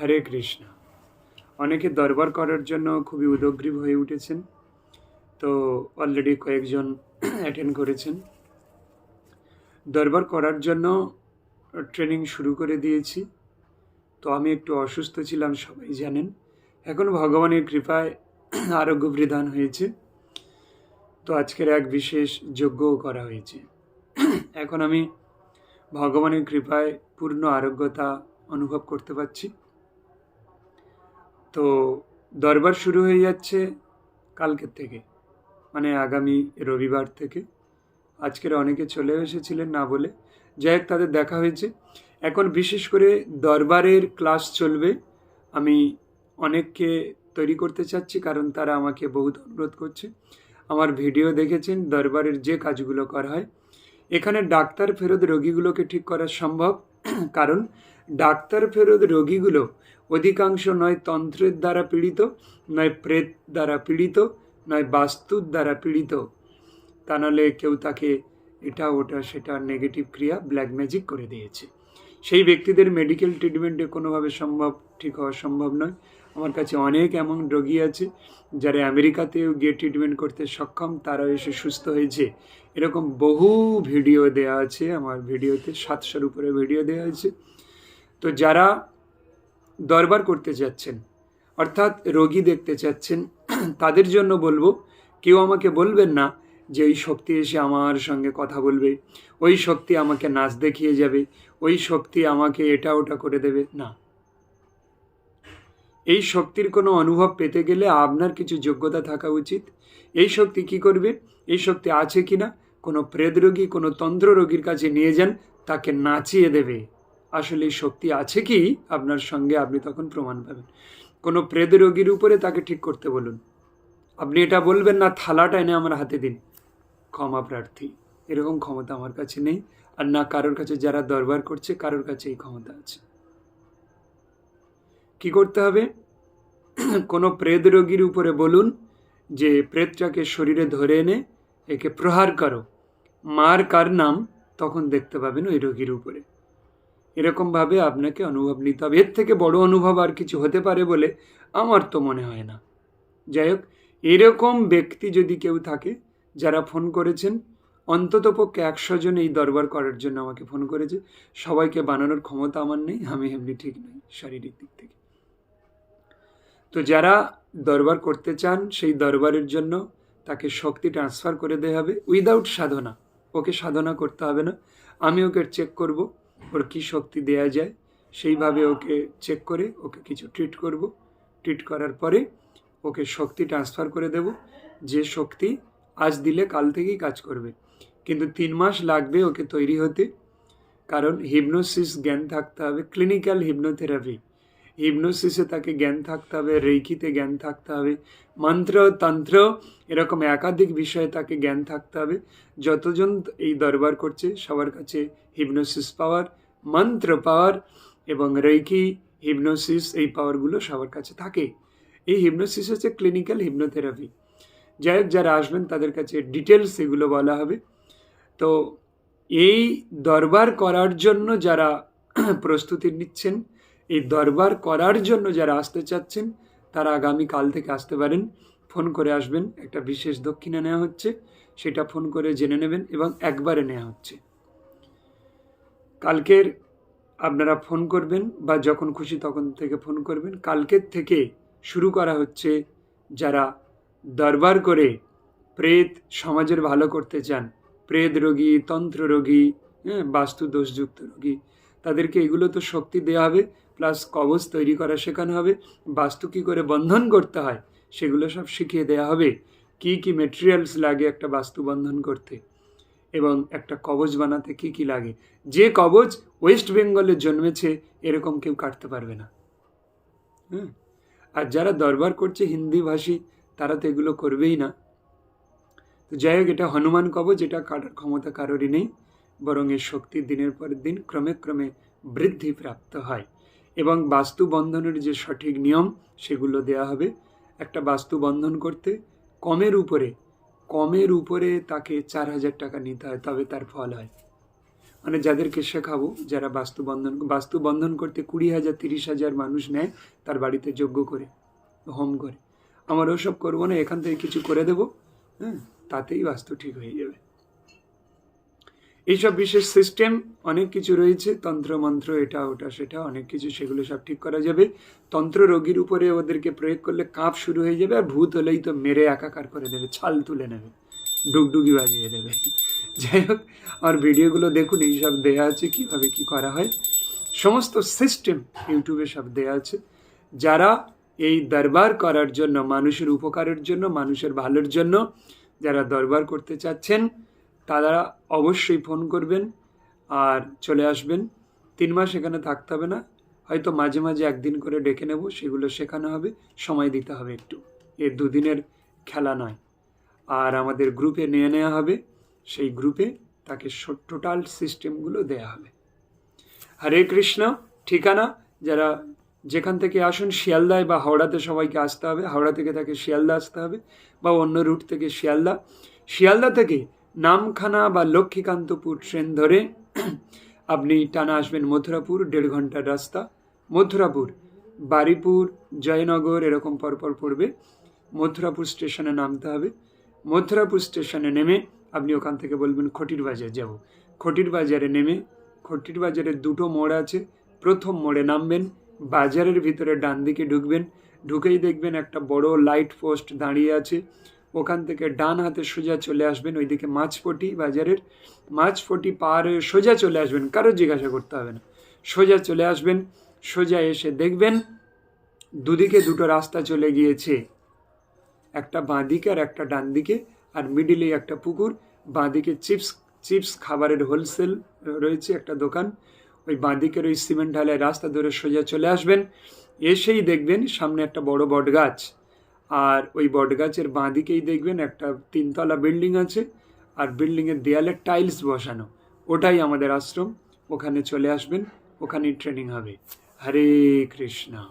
হরে কৃষ্ণ। অনেকে দরবার করার জন্য খুবই উদগ্রীব হয়ে উঠেছেন। তো অলরেডি কয়েকজন অ্যাটেন্ড করেছেন। দরবার করার জন্য ট্রেনিং শুরু করে দিয়েছি। তো আমি একটু অসুস্থ ছিলাম, সবাই জানেন। এখন ভগবানের কৃপায় আরোগ্য বৃধান হয়েছে। তো আজকের এক বিশেষ যজ্ঞও করা হয়েছে। এখন আমি ভগবানের কৃপায় পূর্ণ আরোগ্যতা অনুভব করতে পারছি। তো দরবার শুরু হয়ে যাচ্ছে কালকের থেকে মানে আগামী রবিবার থেকে। আজকের অনেকে চলে এসেছিলেন না বলে। যাই হোক, তাদের দেখা হয়েছে। এখন বিশেষ করে দরবারের ক্লাস চলবে। আমি অনেককে তৈরি করতে চাচ্ছি কারণ তারা আমাকে বহুত অনুরোধ করছে। আমার ভিডিও দেখেছেন, দরবারের যে কাজগুলো করা হয়। এখানে ডাক্তার ফেরত রোগীগুলোকে ঠিক করা সম্ভব। কারণ ডাক্তার ফেরত রোগীগুলো অধিকাংশ নয় তন্ত্রের দ্বারা পীড়িত, নয় প্রেত দ্বারা পীড়িত, নয় বাস্তুর দ্বারা পীড়িত। তা নাহলে কেউ তাকে এটা, ওটা, সেটা নেগেটিভ ক্রিয়া ব্ল্যাক ম্যাজিক করে দিয়েছে। সেই ব্যক্তিদের মেডিকেল ট্রিটমেন্টে কোনোভাবে সম্ভব, ঠিক হওয়া সম্ভব নয়। আমার কাছে অনেক এমন রোগী আছে, যারা আমেরিকাতেও গিয়ে ট্রিটমেন্ট করতে সক্ষম, তারা এসে সুস্থ হয়েছে। এরকম বহু ভিডিও দেওয়া আছে, আমার ভিডিওতে সাতশোর উপরে ভিডিও দেওয়া আছে। তো যারা দরবার করতে চাচ্ছেন অর্থাৎ রোগী দেখতে চাচ্ছেন, তাদের জন্য বলব, কেউ আমাকে বলবেন না যে ওই শক্তি এসে আমার সঙ্গে কথা বলবে, ওই শক্তি আমাকে নাচ দেখিয়ে যাবে, ওই শক্তি আমাকে এটা ওটা করে দেবে। না। এই শক্তির কোনো অনুভব পেতে গেলে আপনার কিছু যোগ্যতা থাকা উচিত। এই শক্তি কি করবে? এই শক্তি আছে কি না কোনো প্রেত রোগী, কোনো তন্ত্র রোগীর কাছে নিয়ে যান, তাকে নাচিয়ে দেবে। আসলে শক্তি আছে কি? আপনার সঙ্গে আপনি তখন প্রমাণ পাবেন। কোনো প্রেদ রোগীর উপরে তাকে ঠিক করতে বলুন। আপনি এটা বলবেন না থালাটা এনে আমার হাতে দিন। ক্ষমা প্রার্থী, এরকম ক্ষমতা আমার কাছে নেই। আর না, কারোর কাছে যারা দরবার করছে, কারোর কাছে এই ক্ষমতা আছে। কি করতে হবে? কোনো প্রেত রোগীর উপরে বলুন যে, প্রেতটাকে শরীরে ধরে এনে একে প্রহার করো। মার কার নাম? তখন দেখতে পাবেন ওই রোগীর উপরে। এরকমভাবে আপনাকে অনুভব নিতে হবে। এর থেকে বড় অনুভব আর কিছু হতে পারে বলে আমার তো মনে হয় না। যাই হোক, এরকম ব্যক্তি যদি কেউ থাকে যারা ফোন করেছেন অন্ততপক্ষে একশো জন এই দরবার করার জন্য আমাকে ফোন করেছে। সবাইকে বানানোর ক্ষমতা আমার নেই, আমি এমনি ঠিক নই শারীরিক দিক থেকে। তো যারা দরবার করতে চান, সেই দরবারের জন্য তাকে শক্তি ট্রান্সফার করে দেওয়া হবে। উইদাউট সাধনা, ওকে সাধনা করতে হবে না। আমি ওকে চেক করব। ওর কী শক্তি দেয়া যায়, সেইভাবে ওকে চেক করে ওকে কিছু ট্রিট করব। ট্রিট করার পরে ওকে শক্তি ট্রান্সফার করে দেব। যে শক্তি আজ দিলে কাল থেকেই কাজ করবে। কিন্তু তিন মাস লাগবে ওকে তৈরি হতে। কারণ হিপনোসিস জ্ঞান থাকতে হবে ক্লিনিক্যাল হিপনোথেরাপি হিপনোসিসে তাকে জ্ঞান থাকতে হবে রেইকিতে জ্ঞান থাকতে হবে, মন্ত্র, তন্ত্র, এরকম একাধিক বিষয়ে তাকে জ্ঞান থাকতে হবে। যতজন এই দরবার করছে, সবার কাছে হিপনোসিস পাওয়ার, মন্ত্র পাওয়ার এবং রেইকি হিপনোসিস এই পাওয়ারগুলো সবার কাছে থাকে। এই হিপনোসিস হচ্ছে ক্লিনিক্যাল হিপনোথেরাপি। যাই হোক, যারা আসবেন তাদের কাছে ডিটেলস এগুলো বলা হবে। তো এই দরবার করার জন্য যারা প্রস্তুতি নিচ্ছেন এই দরবার করার জন্য যারা আসতে চাচ্ছেন, তারা আগামী কাল থেকে আসতে পারেন। ফোন করে আসবেন। একটা বিশেষ দক্ষিণা নেওয়া হচ্ছে, সেটা ফোন করে জেনে নেবেন এবং একবারে নেওয়া হচ্ছে। কালকের আপনারা ফোন করবেন বা যখন খুশি তখন থেকে ফোন করবেন। কালকের থেকে শুরু করা হচ্ছে যারা দরবার করে প্রেত সমাজের ভালো করতে চান, প্রেত রোগী, তন্ত্র রোগী হ্যাঁ বাস্তু দোষযুক্ত রোগী, তাদেরকে এগুলো তো শক্তি দেওয়া হবে। প্লাস কবচ তৈরি করা শেখানো হবে, বাস্তু কী করে বন্ধন করতে হয়, সেগুলো সব শিখিয়ে দেওয়া হবে। কি কি মেটেরিয়ালস লাগে একটা বাস্তু বন্ধন করতে? এবং একটা কবচ বানাতে কি কি লাগে? যে কবচ ওয়েস্ট বেঙ্গলে জন্মেছে, এরকম কেউ কাটতে পারবে না। হ্যাঁ আর যারা দরবার করছে হিন্দি ভাষী, তারা তো এগুলো করবেই না। তো যাই হোক, এটা হনুমান কবচ এটা কাটার ক্ষমতা কারোরই নেই, বরং এর শক্তি দিনের পর দিন ক্রমে ক্রমে বৃদ্ধি প্রাপ্ত হয়। এবং বাস্তু বন্ধনের যে সঠিক নিয়ম, সেগুলো দেয়া হবে। একটা বাস্তু বন্ধন করতে কমের উপরে কমের উপরে তাকে চার হাজার টাকা নিতে হয়, তবে তার ফল হয়। মানে যাদেরকে শেখাবো, যারা বাস্তু বন্ধন বাস্তু বন্ধন করতে কুড়ি হাজার, তিরিশ হাজার মানুষ নেয়, তার বাড়িতে যোগ্য করে, হোম করে। আমার ওসব করব না, এখান থেকে কিছু করে দেবো হ্যাঁ তাতেই বাস্তু ঠিক হয়ে যাবে। এইসব বিশেষ সিস্টেম অনেক কিছু রয়েছে তন্ত্র মন্ত্র এটা, ওটা, সেটা, অনেক কিছু, সেগুলো সব ঠিক করা যাবে। তন্ত্র রোগীর উপরে ওদেরকে প্রয়োগ করলে কাঁপ শুরু হয়ে যাবে, আর ভূত হলেই তো মেরে একাকার করে দেবে, ছাল তুলে নেবে, ডুগডুগি বাজিয়ে দেবে। যাই হোক আমার ভিডিওগুলো দেখুন এইসব দেয়া আছে, কীভাবে কি করা হয়। সমস্ত সিস্টেম ইউটিউবে সব দেয়া আছে। যারা এই দরবার করার জন্য, মানুষের উপকারের জন্য, মানুষের ভালোর জন্য, যারা দরবার করতে চাচ্ছেন তারা অবশ্যই ফোন করবেন আর চলে আসবেন। তিন মাস এখানে থাকতে হবে না। হয়তো মাঝে মাঝে একদিন করে ডেকে নেব, সেগুলো শেখানো হবে, সময় দিতে হবে একটু। এ দুদিনের খেলা নয়। আর আমাদের গ্রুপে নিয়ে নেওয়া হবে। সেই গ্রুপে তাকে টোটাল সিস্টেমগুলো দেয়া হবে। হরে কৃষ্ণ, ঠিকানা? যারা যেখান থেকে আসুন, শিয়ালদায় বা হাওড়াতে সবাইকে আসতে হবে। হাওড়া থেকে তাকে শিয়ালদা আসতে হবে বা অন্য রুট থেকে শিয়ালদা। শিয়ালদা থেকে নামখানা বা লক্ষ্মীকান্তপুর ট্রেন ধরে আপনি টানা আসবেন মথুরাপুর, দেড় ঘণ্টার রাস্তা। মথুরাপুর, বারিপুর, জয়নগর এরকম পরপর পড়বে। মথুরাপুর স্টেশনে নামতে হবে। মথুরাপুর স্টেশনে নেমে আপনি ওখান থেকে বলবেন খটির বাজার যাব। খটির বাজারে নেমে, খটির বাজারে দুটো মোড় আছে। প্রথম মোড়ে নামবেন, বাজারের ভিতরে ডান দিকে ঢুকবেন। ঢুকেই দেখবেন একটা বড় লাইট পোস্ট দাঁড়িয়ে আছে। ওখান থেকে ডান হাতে সোজা চলে আসবেন, ওইদিকে মাছপটি বাজারের মাছপটি পার সোজা চলে আসবেন। কারও জিজ্ঞাসা করতে হবে না। সোজা চলে আসবেন, সোজা এসে দেখবেন দুদিকে দুটো রাস্তা চলে গিয়েছে। একটা বাঁ দিকে আর একটা ডান দিকে আর মিডিলে একটা পুকুর। বাঁ দিকে চিপস চিপস খাবারের হোলসেল রয়েছে একটা দোকান। ওই বাঁ দিকের ওই সিমেন্ট ঢালাই রাস্তা ধরে সোজা চলে আসবেন। এসেই দেখবেন সামনে একটা বড় বট গাছ আর ওই বটগাছের বাঁ দিকেই দেখবেন একটা তিনতলা বিল্ডিং আছে আর বিল্ডিংয়ের দেয়ালে টাইলস বসানো। ওটাই আমাদের আশ্রম। ওখানে চলে আসবেন। ওখানেই ট্রেনিং হবে। হরে কৃষ্ণ।